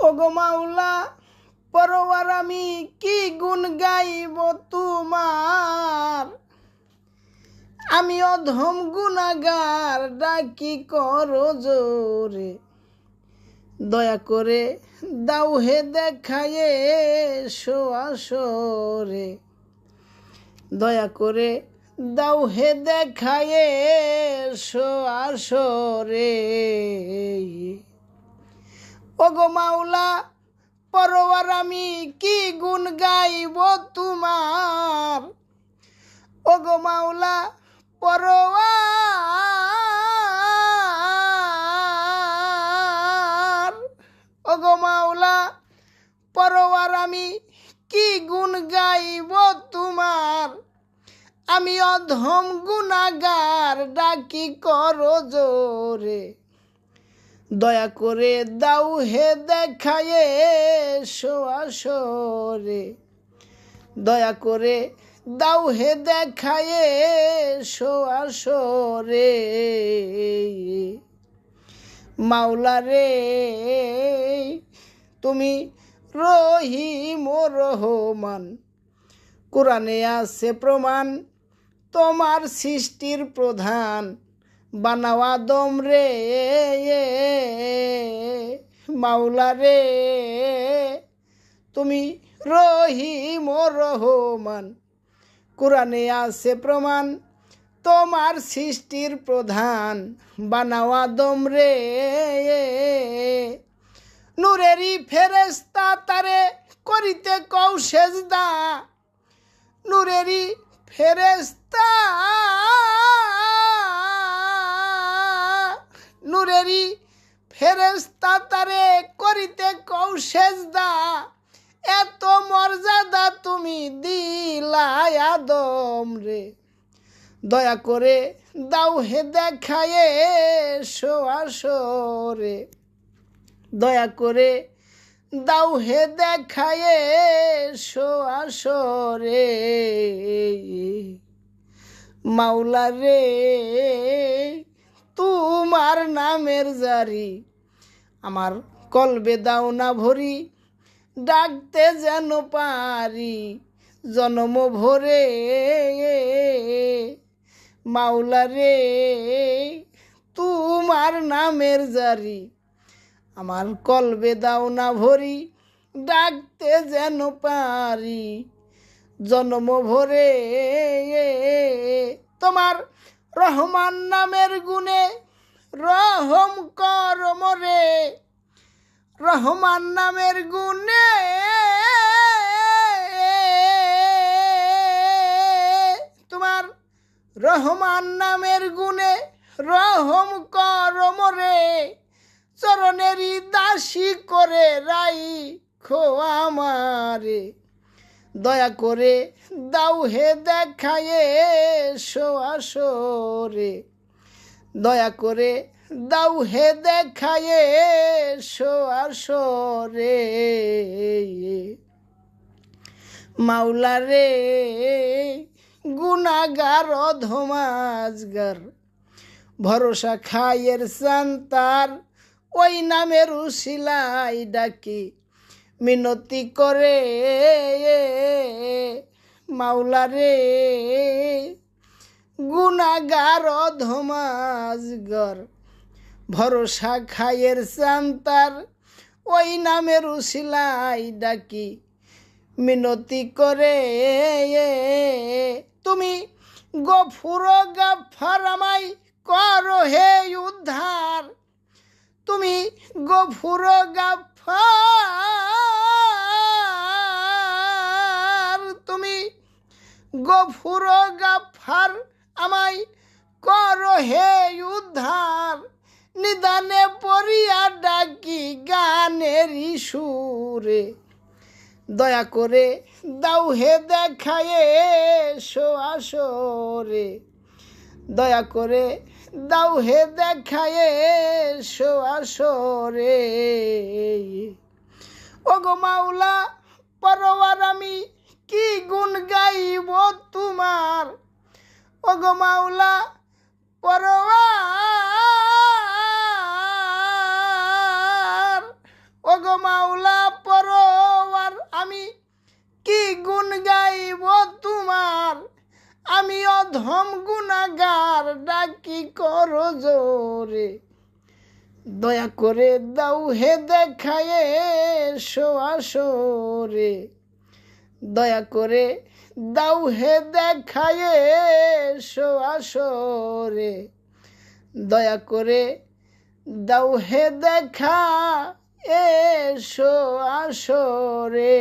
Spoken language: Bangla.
ওগো মাওলা আমি কি গুণ গাইব তোমার? আমি অধম গুণাগার, ডাকি করো জোরে। দয়া করে দাও হে দেখায়ে আসরে। দয়া করে দাও হে দেখায়ে আসরে। ওগো মাওলা, পরোয়ার আমি কি গুণ গাইব তোমার? ওগো মাওলা, পরোয়ার। ওগো মাওলা, পরোয়ার আমি কি গুণ গাইব তোমার? আমি অধম গুণাগার, ডাকি করো জোরে। দয়া করে দাও হে দেখায়ে আসরে। দয়া করে দাও হে দেখায়ে আসরে। মাওলা রে তুমি রহিম রহমান। কোরআনে আছে প্রমাণ, তোমার সৃষ্টির প্রধান। বানাওয়া দম রে, মাওলা রে। তুমি রহিম রহমান, কোরআনে আছে প্রমাণ, তোমার সৃষ্টির প্রধান। বানাওয়া দম রে, নূরেরই ফেরেস্তা তারে করিতে কৌ সেজদা। নূরেরই ফেরেস্তা ফেরেস্তা তারে করিতে কৌ সেজদা এত মর্যাদা তুমি দিলাই আদম রে। দয়া করে দাও হে দেখায়ে আসরে দয়া করে দাও হে দেখায়ে আসরে মাওলা রে। তোমার নামের জারি আমার কলবে দাও না ভরি, ডাকতে যেন পারি, জনম ভরে। মাওলা রে, তোমার নামের জারি, আমার কলবে দাও না ভরি, ডাকতে যেন পারি, জন্ম ভরে। তোমার রহমান নামের গুণে রহম কর মরে রহমান নামের গুণে। তোমার রহমান নামের গুণে রহম কর মরে, চরণেরই দাসী করে রাই খো আমারে। দয়া করে দাও হে দেখায়ে আসরে। দয়া করে দাও হে দেখায়ে আসরে মাওলা রে গুনাগার অধমাজগার, ভরসা খায়ের সান্তার, ওই নামের উশিলাই ডাকি, মিনতি করে। মাওলা রে গুনাগার অধমাজগর ভরসা খায়ের সান্তার ওই নামের উশিলাই ডাকি। মিনতি করে তুমি গফুর গাফার আমাই করো হে উদ্ধার। তুমি গফুর গাফার, তুমি গফুর গাফার আমায় করো হে উদ্ধার, নিদানে পড়িয়া ডাকি গানের সুরে। দয়া করে দাও হে দেখায়ে আসরে। দয়া করে দাও হে দেখায়ে আসরে। ওগো মাওলা, পরোয়ার আমি কি গুণ গাইব তোমার? ওগো মাওলা, পরোয়ার। ওগো পরোয়ার, আমি কি গুণ গাইব তোমার? আমি অধম গুণাগার, ডাকি করো জোরে। দয়া করে দাও হে দেখায় সো আসরে। দয়া করে দাও হে দেখায় আসরে। দয়া করে দাও হে দেখা এসো আসরে।